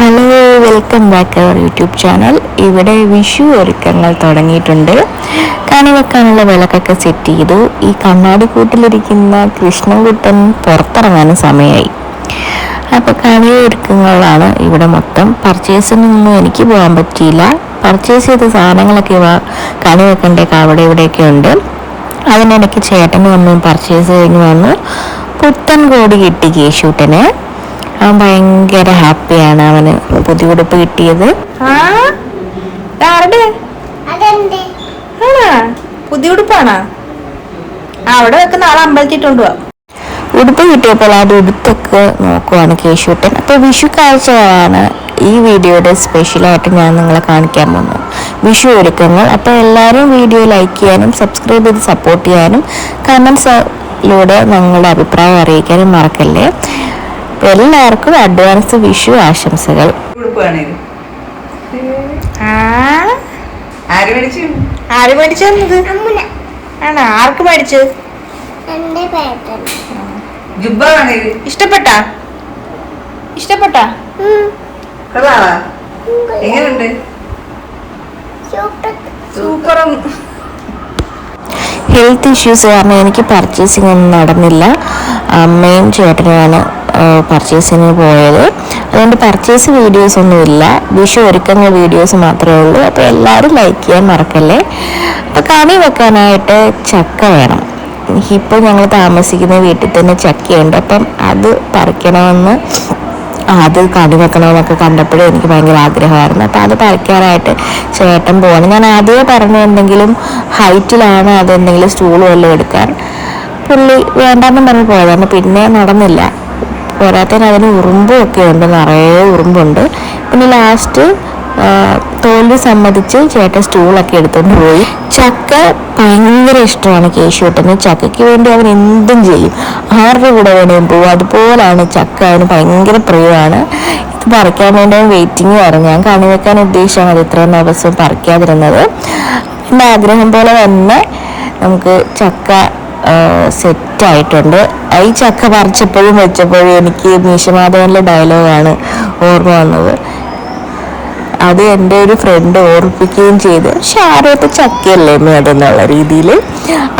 Hello welcome back our YouTube channel ഇവിടെ വിഷു ഒരുക്കങ്ങൾ തുടങ്ങിയിട്ടുണ്ട്. കണി വെക്കാനുള്ള വിളക്കൊക്കെ സെറ്റ് ചെയ്തു. ഈ കണ്ണാടി കൂട്ടിലിരിക്കുന്ന കൃഷ്ണൻകുട്ടൻ പുറത്തിറങ്ങാനും സമയമായി. അപ്പോൾ കണി ഒരുക്കങ്ങളാണ് ഇവിടെ മൊത്തം. പർച്ചേസിനൊന്നും എനിക്ക് പോകാൻ പറ്റിയില്ല. പർച്ചേസ് ചെയ്ത സാധനങ്ങളൊക്കെ കണി വെക്കേണ്ടൊക്കെ അവിടെ ഇവിടെയൊക്കെ ഉണ്ട്. അതിനിടയ്ക്ക് ചേട്ടൻ വന്ന് പർച്ചേസ് കഴിഞ്ഞ് വന്ന് പുത്തൻ കോടി കിട്ടി കേശൂട്ടന്. അവൻ ഭയങ്കര ഹാപ്പിയാണ് അവന് പുതിയ ഉടുപ്പ് കിട്ടിയത്. അതെന്ത്? പുതിയ ഉടുപ്പാണാ? അവിടെ വെക്കുന്ന ആളെ അമ്പലത്തിൽ കൊണ്ടുപോവാ ഉടുപ്പ് കിട്ടിയപ്പോൾ അത് ഉടുത്തൊക്കെ നോക്കുവാണ് കേശുട്ടൻ. അപ്പോൾ വിഷു കാഴ്ചയാണ് ഈ വീഡിയോയുടെ സ്പെഷ്യലായിട്ട് ഞാൻ നിങ്ങളെ കാണിക്കാൻ പോകുന്നത്. വിഷു ഒരുക്കങ്ങൾ. അപ്പോൾ എല്ലാവരും വീഡിയോ ലൈക്ക് ചെയ്യാനും സബ്സ്ക്രൈബ് ചെയ്ത് സപ്പോർട്ട് ചെയ്യാനും കമൻസിലൂടെ നിങ്ങളുടെ അഭിപ്രായം അറിയിക്കാനും മറക്കല്ലേ. എല്ലാവർക്കും അഡ്വാൻസ് വിഷു ആശംസകൾ. ആര് മേടിച്ചു? ആര് മേടിച്ചു തന്നത്? അമ്മുന. ആണോ? ആർക്ക് മേടിച്ചു? ഇഷ്ടപ്പെട്ടാ? ഇഷ്ടപ്പെട്ടാ? എങ്ങനെയുണ്ട് സൂപ്പറും. ഹെൽത്ത് ഇഷ്യൂസ് കാരണം എനിക്ക് പർച്ചേസിംഗ് ഒന്നും നടന്നില്ല. അമ്മയും ചേട്ടനുമാണ് പർച്ചേസിങ്ങിന് പോയത്. അതുകൊണ്ട് പർച്ചേസ് വീഡിയോസ് ഒന്നും ഇല്ല. വിഷു ഒരുക്കുന്ന വീഡിയോസ് മാത്രമേ ഉള്ളൂ. അപ്പോൾ എല്ലാവരും ലൈക്ക് ചെയ്യാൻ മറക്കല്ലേ? അപ്പോൾ കണി വെക്കാനായിട്ട് ചക്ക വേണം. ഇപ്പോൾ ഞങ്ങൾ താമസിക്കുന്ന വീട്ടിൽ തന്നെ ചക്കയുണ്ട്. അപ്പം അത് പറിക്കണമെന്ന് അത് കടി വെക്കണമെന്നൊക്കെ കണ്ടപ്പോഴും എനിക്ക് ഭയങ്കര ആഗ്രഹമായിരുന്നു. അപ്പോൾ അത് പറിക്കാനായിട്ട് ചേട്ടൻ പോകണം ഞാൻ ആദ്യമേ പറഞ്ഞു എന്തെങ്കിലും ഹൈറ്റിലാണ് അത് എന്തെങ്കിലും സ്റ്റൂൾ വല്ലതും എടുക്കാൻ. പുള്ളി വേണ്ടാന്നും പറഞ്ഞ് പോയതാണ്. പിന്നെ നടന്നില്ല. പോരാത്തതിന് അതിന് ഉറുമ്പൊക്കെ ഉണ്ട് നിറയെ ഉറുമ്പുണ്ട്. പിന്നെ ലാസ്റ്റ് തോൽവി സമ്മതിച്ച് ചേട്ടൻ സ്റ്റൂളൊക്കെ എടുത്തുകൊണ്ട് പോയി. ചക്ക ഭയങ്കര ഇഷ്ടമാണ് കേശുവേട്ടന് ചക്കയ്ക്ക് വേണ്ടി അവൻ എന്തും ചെയ്യും. ആരുടെ കൂടെ വേണേലും പോകും അതുപോലാണ് ചക്ക അവന് ഭയങ്കര പ്രിയമാണ്. ഇത് പറിക്കാൻ വേണ്ടി വെയിറ്റിംഗ് ആയിരുന്നു. ഞാൻ കണി വെക്കാൻ ഉദ്ദേശമാണ് അത് ഇത്രയും ദിവസം പറിക്കാതിരുന്നത്. എന്റെ ആഗ്രഹം പോലെ തന്നെ നമുക്ക് ചക്ക സെറ്റായിട്ടുണ്ട്. ഈ ചക്ക പറിച്ചപ്പോഴും വെച്ചപ്പോഴും എനിക്ക് മീശമാധവനിലെ ഡയലോഗാണ് ഓർമ്മ വന്നത്. അത് എന്റെ ഒരു ഫ്രണ്ട് ഓർപ്പിക്കുകയും ചെയ്ത്. പക്ഷെ ആരോട്ട് ചക്കയല്ലേ അതെന്നുള്ള രീതിയിൽ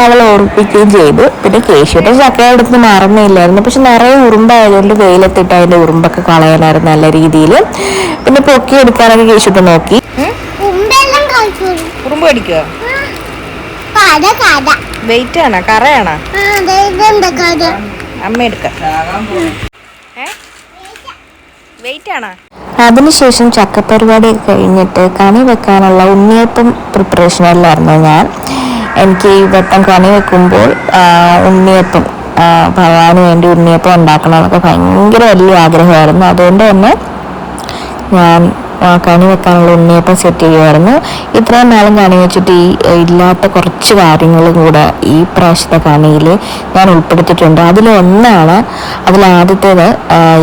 അവൾ ഓർപ്പിക്കുകയും ചെയ്തു. പിന്നെ കേശുവിന്റെ ചക്ക എടുത്ത് മറന്നില്ലായിരുന്നു പക്ഷെ നിറയെ ഉറുമ്പായതുകൊണ്ട് വെയിലത്തിട്ട് അതിന്റെ ഉറുമ്പൊക്കെ കളയാനായിരുന്നു നല്ല രീതിയിൽ പിന്നെ പൊക്കി എടുക്കാനൊക്കെ കേശുട്ട് നോക്കി. ഉറുമ്പ് അടിക്കുക കട കട. വെയിറ്റ് ആണോ കറയാണോ അമ്മ എടുക്കാം. അതിനുശേഷം ചക്ക വെയിറ്റ് ആണോ അതിനുശേഷം ചക്കപ്പരിപാടിയൊക്കെ കഴിഞ്ഞിട്ട് കണി വെക്കാനുള്ള ഉണ്ണിയപ്പം പ്രിപ്പറേഷനിലായിരുന്നു ഞാൻ. എനിക്ക് ഈ വട്ടം കണി വെക്കുമ്പോൾ ഉണ്ണിയപ്പം ഭഗവാന് വേണ്ടി ഉണ്ണിയപ്പം ഉണ്ടാക്കണമെന്നൊക്കെ ഭയങ്കര വലിയ ആഗ്രഹമായിരുന്നു. അതുകൊണ്ട് തന്നെ ഞാൻ കണി വെക്കാനുള്ള ഉണ്ണിയപ്പം സെറ്റ് ചെയ്യുമായിരുന്നു ഇത്രയും നാളും കണി വെച്ചിട്ട് ഈ ഇല്ലാത്ത കുറച്ച് കാര്യങ്ങളും കൂടെ ഈ പ്രാവശ്യത്തെ കണിയിൽ ഞാൻ ഉൾപ്പെടുത്തിയിട്ടുണ്ട്. അതിലൊന്നാണ് അതിലാദ്യത്തേത്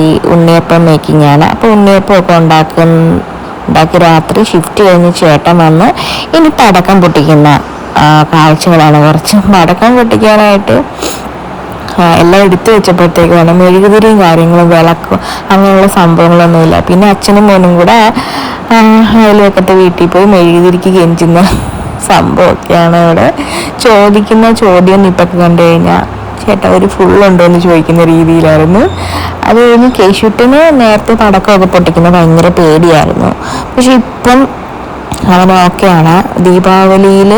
ഈ ഉണ്ണിയപ്പം മേക്കിംഗ് ആണ്. അപ്പോൾ ഉണ്ണിയപ്പം ഒക്കെ ഉണ്ടാക്കുന്ന ഉണ്ടാക്കി രാത്രി ഷിഫ്റ്റ് കഴിഞ്ഞ് ചേട്ടൻ വന്ന് ഇനി പടക്കം പൊട്ടിക്കുന്ന കാഴ്ചകളാണ് കുറച്ച്. പടക്കം പൊട്ടിക്കാനായിട്ട് എല്ലാം എടുത്തു വെച്ചപ്പോഴത്തേക്കാണ് മെഴുകുതിരിയും കാര്യങ്ങളും വിളക്കും അങ്ങനെയുള്ള സംഭവങ്ങളൊന്നുമില്ല. പിന്നെ അച്ഛനും മോനും കൂടെ അയൽവക്കത്തെ വീട്ടിൽ പോയി മെഴുകുതിരിക്ക് കെഞ്ചുന്ന സംഭവമൊക്കെയാണ് അവിടെ. ചോദിക്കുന്ന ചോദ്യം ഇപ്പൊക്കെ കണ്ടു കഴിഞ്ഞാൽ ചേട്ടൻ ഒരു ഫുള്ളുണ്ടോ എന്ന് ചോദിക്കുന്ന രീതിയിലായിരുന്നു. അത് കഴിഞ്ഞ് കേശുട്ടിന് നേരത്തെ പടക്കമൊക്കെ പൊട്ടിക്കുന്ന ഭയങ്കര പേടിയായിരുന്നു. പക്ഷെ ഇപ്പം അവൻ ഓക്കെയാണ്. ദീപാവലിയിൽ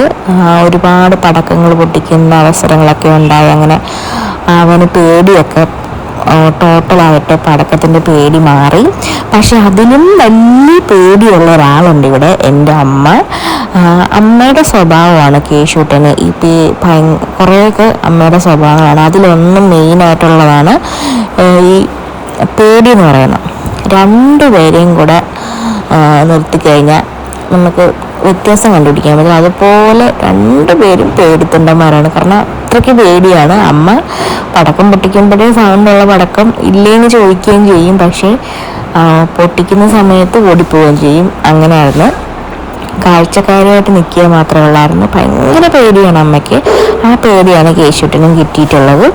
ഒരുപാട് പടക്കങ്ങൾ പൊട്ടിക്കുന്ന അവസരങ്ങളൊക്കെ ഉണ്ടായി. അങ്ങനെ അവന് പേടിയൊക്കെ ടോട്ടലായിട്ട് പടക്കത്തിന്റെ പേടി മാറി. പക്ഷെ അതിനും വലിയ പേടിയുള്ള ഒരാളുണ്ട് ഇവിടെ എന്റെ അമ്മ. അമ്മയുടെ സ്വഭാവമാണ് കേശൂട്ടന്. ഈ പേ ഭയ കുറേയൊക്കെ അമ്മയുടെ സ്വഭാവമാണ്. അതിലൊന്നും മെയിനായിട്ടുള്ളതാണ് ഈ പേടി എന്ന് പറയുന്നത് രണ്ടുപേരെയും കൂടെ നിർത്തിക്കഴിഞ്ഞാൽ നമുക്ക് വ്യത്യാസം കണ്ടുപിടിക്കാൻ പറ്റും. അതുപോലെ രണ്ടുപേരും പേടിത്തൊണ്ടന്മാരാണ്. കാരണം അത്രയ്ക്ക് പേടിയാണ് അമ്മ. പടക്കം പൊട്ടിക്കുമ്പോഴേ സൗണ്ടുള്ള പടക്കം ഇല്ലേന്ന് ചോദിക്കുകയും ചെയ്യും. പക്ഷേ പൊട്ടിക്കുന്ന സമയത്ത് ഓടിപ്പോവുകയും ചെയ്യും. അങ്ങനെയായിരുന്നു. കാഴ്ചക്കാരായിട്ട് നിൽക്കുക മാത്രമേ ഉള്ളായിരുന്നു. ഭയങ്കര പേടിയാണ് അമ്മയ്ക്ക്. ആ പേടിയാണ് കേശുട്ടിനും കിട്ടിയിട്ടുള്ളത്.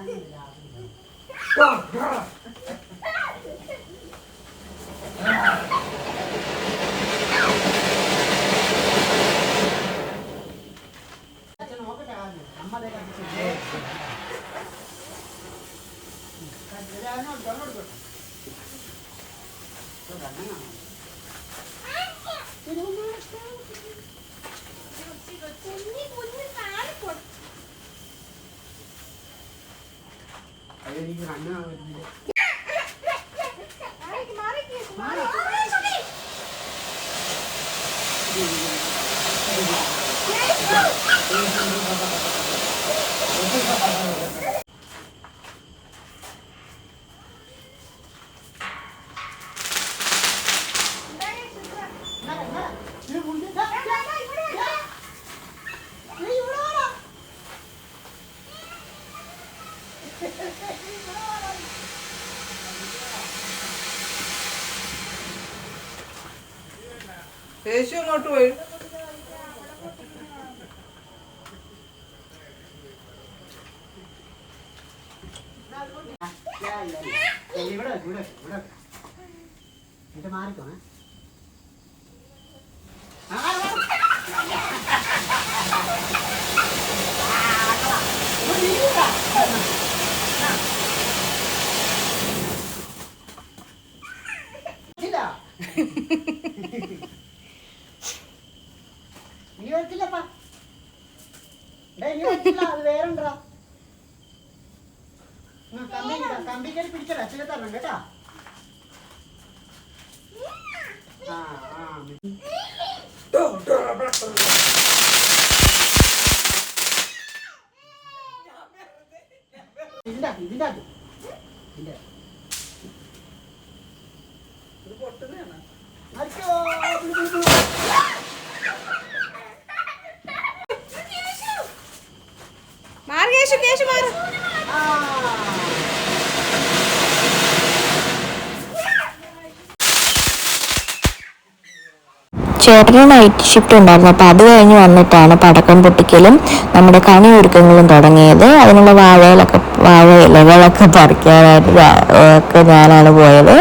Come on, come on. യേശു അങ്ങോട്ട് പോയി. ഇവിടെ ഇവിടെ ഇവിടെ. എന്നിട്ട് മാറിക്കോണേ അകത്ത്, ഇതിന്റെ അകത്ത്. ഇതിന്റെ ഇത് പൊട്ടുന്നതാണ്. മാറി കേശു കേശു മാറി ആ ചേട്ടന് നൈറ്റ് ഷിഫ്റ്റ് ഉണ്ടായിരുന്നു. അപ്പോൾ അത് കഴിഞ്ഞ് വന്നിട്ടാണ് പടക്കം പൊട്ടിക്കലും നമ്മുടെ കണി ഒരുക്കങ്ങളും തുടങ്ങിയത്. അതിനുള്ള വാഴയിലൊക്കെ വാഴ ഇലകളൊക്കെ പറിക്കാനായിട്ട് ഒക്കെ ഞാനാണ് പോയത്.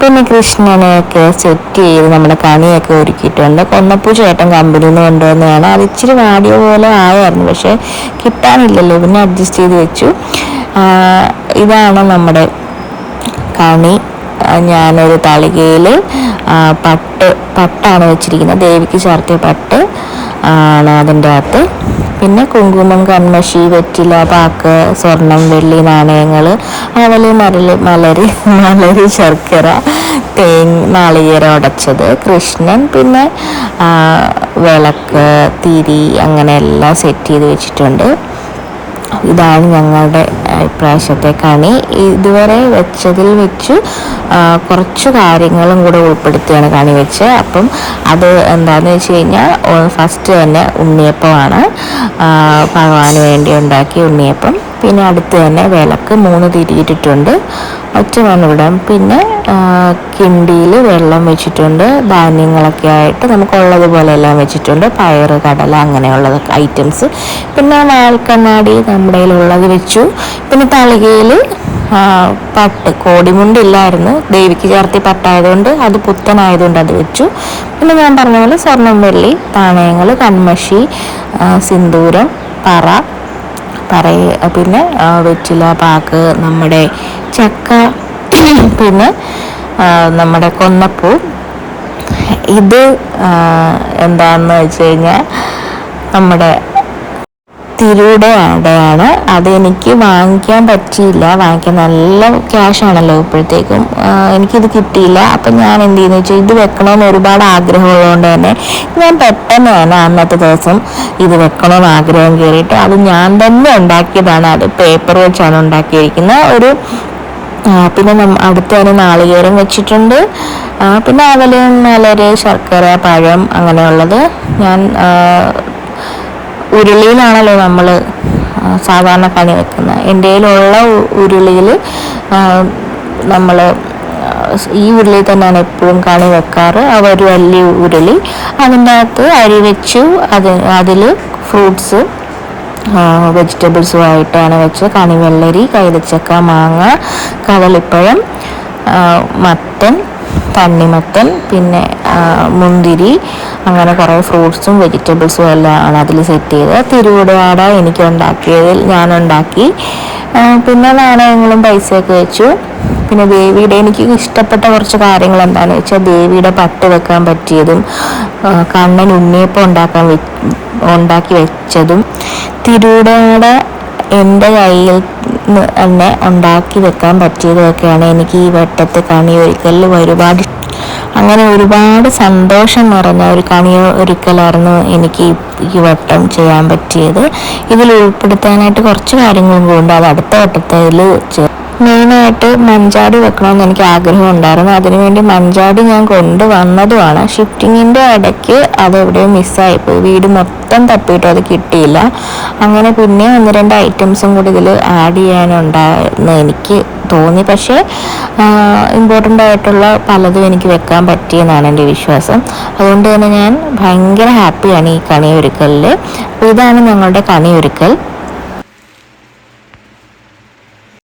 പിന്നെ കൃഷ്ണനെയൊക്കെ സെറ്റ് ചെയ്ത് നമ്മുടെ കണിയൊക്കെ ഒരുക്കിയിട്ടുണ്ട്. കൊന്നപ്പൂ ചേട്ടൻ കമ്പനിയിൽ നിന്ന് കൊണ്ടുവന്നതാണ്. അത് ഇച്ചിരി വാടിയ പോലെ ആയായിരുന്നു പക്ഷേ കിട്ടാനില്ലല്ലോ. പിന്നെ അഡ്ജസ്റ്റ് ചെയ്ത് വെച്ചു. ഇതാണ് നമ്മുടെ കണി. ഞാനൊരു തളികയിൽ പട്ട് പട്ടാണ് വെച്ചിരിക്കുന്നത്. ദേവിക്ക് ചാർത്തിയ പട്ട് ആണ് അതിന്റെ അകത്ത്. പിന്നെ കുങ്കുമം കൺമഷി വെറ്റില പാക്ക് സ്വർണം വെള്ളി നാണയങ്ങൾ അവൽ മരൽ മലര് മലര് ശർക്കര തേൻ നാളികേര ഉടച്ചത് കൃഷ്ണൻ പിന്നെ വിളക്ക് തിരി അങ്ങനെ എല്ലാം സെറ്റ് ചെയ്ത് വെച്ചിട്ടുണ്ട്. ഇതാണ് ഞങ്ങളുടെ ഇപ്രാവശ്യത്തെ കണി ഇതുവരെ വെച്ചതിൽ വെച്ച് കുറച്ച് കാര്യങ്ങളും കൂടെ ഉൾപ്പെടുത്തിയാണ് കണി വെച്ച് അപ്പം അത് എന്താണെന്ന് വെച്ച് കഴിഞ്ഞാൽ ഫസ്റ്റ് തന്നെ ഉണ്ണിയപ്പമാണ്. ഭഗവാന് വേണ്ടി ഉണ്ടാക്കിയ ഉണ്ണിയപ്പം. പിന്നെ അടുത്ത് തന്നെ വിളക്ക് മൂന്ന് തിരിയിട്ടിട്ടുണ്ട്. ഒറ്റ മണിവിടം പിന്നെ കിണ്ടിയിൽ വെള്ളം വെച്ചിട്ടുണ്ട്. ധാന്യങ്ങളൊക്കെ ആയിട്ട് നമുക്കുള്ളതുപോലെ എല്ലാം വെച്ചിട്ടുണ്ട്. പയറ് കടല അങ്ങനെയുള്ള ഐറ്റംസ്. പിന്നെ വാൽക്കണ്ണാടി നമ്മുടെ കയ്യിലുള്ളത് വെച്ചു. പിന്നെ തളികയിൽ പട്ട് കോടിമുണ്ടില്ലായിരുന്നു. ദേവിക്ക് ചേർത്തി പട്ടായതുകൊണ്ട് അത് പുത്തനായതുകൊണ്ട് അത് വെച്ചു. പിന്നെ ഞാൻ പറഞ്ഞ പോലെ സ്വർണം വെള്ളി നാണയങ്ങൾ കൺമഷി സിന്ദൂരം പറ പറയ പിന്നെ വെറ്റില പാക്ക് നമ്മുടെ ചക്ക പിന്നെ നമ്മുടെ കൊന്നപ്പൂ. ഇത് എന്താണെന്ന് വെച്ച് കഴിഞ്ഞാൽ നമ്മുടെ തിരൂടെ അവിടെയാണ് അത് എനിക്ക് വാങ്ങിക്കാൻ പറ്റിയില്ല. വാങ്ങിക്കാൻ നല്ല ക്യാഷ് ആണല്ലോ ഇപ്പോഴത്തേക്കും. എനിക്കിത് കിട്ടിയില്ല. അപ്പം ഞാൻ എന്ത് ചെയ്യുന്നു വെച്ചാൽ ഇത് വെക്കണമെന്ന് ഒരുപാട് ആഗ്രഹമുള്ളതുകൊണ്ട് തന്നെ ഞാൻ പെട്ടെന്ന് തന്നെ അന്നത്തെ ദിവസം ഇത് വെക്കണമെന്ന് ആഗ്രഹം കയറിയിട്ട് അത് ഞാൻ തന്നെ ഉണ്ടാക്കിയതാണ്. അത് പേപ്പർ വെച്ചാണ് ഉണ്ടാക്കിയിരിക്കുന്ന ഒരു പിന്നെ അടുത്ത് തന്നെ നാളികേരം വെച്ചിട്ടുണ്ട്. പിന്നെ അവലും മലര് ശർക്കര പഴം അങ്ങനെയുള്ളത് ഞാൻ ഉരുളിയിലാണല്ലോ നമ്മൾ സാധാരണ കണി വെക്കുന്നത് എന്റെ ഉരുളിയിൽ നമ്മൾ ഈ ഉരുളി തന്നെയാണ് എപ്പോഴും കണി വെക്കാറ്. ആ ഒരു വലിയ ഉരുളി അതിന്റെ അകത്ത് അരി വെച്ചു അത് അതിൽ ഫ്രൂട്ട്സ് വെജിറ്റബിൾസുമായിട്ടാണ് വെച്ച് കണിവെള്ളരി കൈതച്ചക്ക മാങ്ങ കദളിപ്പഴം മത്തൻ തണ്ണിമത്തൻ പിന്നെ മുന്തിരി അങ്ങനെ കുറേ ഫ്രൂട്ട്സും വെജിറ്റബിൾസും എല്ലാം ആണ് അതിൽ സെറ്റ് ചെയ്തത് തിരുവുടവാട എനിക്ക് ഉണ്ടാക്കിയതിൽ ഞാൻ ഉണ്ടാക്കി. പിന്നെ നാണയങ്ങളും പൈസയൊക്കെ വെച്ചു. പിന്നെ ദേവിയുടെ എനിക്ക് ഇഷ്ടപ്പെട്ട കുറച്ച് കാര്യങ്ങൾ എന്താണെന്ന് വെച്ചാൽ ദേവിയുടെ പട്ട് വെക്കാൻ പറ്റിയതും കണ്ണൻ ഉണ്ണിയപ്പം ഉണ്ടാക്കാൻ ഉണ്ടാക്കി വെച്ചതും തിരുവുടവാട എന്റെ കയ്യിൽ തന്നെ ഉണ്ടാക്കി വെക്കാൻ പറ്റിയതൊക്കെയാണ് എനിക്ക് ഈ വട്ടത്തെ കണി ഒരിക്കലും ഒരുപാട് അങ്ങനെ ഒരുപാട് സന്തോഷം നിറഞ്ഞ ഒരു കണി ഒരുക്കലായിരുന്നു എനിക്ക് ഈ- വട്ടം ചെയ്യാൻ പറ്റിയത്. ഇതിൽ ഉൾപ്പെടുത്താനായിട്ട് കുറച്ച് കാര്യങ്ങളും കൊണ്ട് അത് അടുത്ത വട്ടത്തിൽ മെയിനായിട്ട് മഞ്ചാടി വെക്കണമെന്ന് എനിക്ക് ആഗ്രഹം ഉണ്ടായിരുന്നു അതിനുവേണ്ടി മഞ്ചാടി ഞാൻ കൊണ്ടുവന്നതുമാണ്. ഷിഫ്റ്റിങ്ങിന്റെ ഇടയ്ക്ക് അത് എവിടെയോ മിസ്സായിപ്പോയി. വീട് മൊത്തം തപ്പിയിട്ടും അത് കിട്ടിയില്ല. അങ്ങനെ പിന്നെ ഒന്ന് രണ്ട് ഐറ്റംസും കൂടി ഇതിൽ ആഡ് ചെയ്യാനുണ്ടായിരുന്നു എനിക്ക് തോന്നി. പക്ഷേ ഇമ്പോർട്ടന്റ് ആയിട്ടുള്ള പലതും എനിക്ക് വെക്കാൻ പറ്റിയെന്നാണ് എന്റെ വിശ്വാസം. അതുകൊണ്ട് തന്നെ ഞാൻ ഭയങ്കര ഹാപ്പിയാണ് ഈ കണിയൊരുക്കലിൽ അപ്പോൾ ഇതാണ് ഞങ്ങളുടെ കണി ഒരുക്കൽ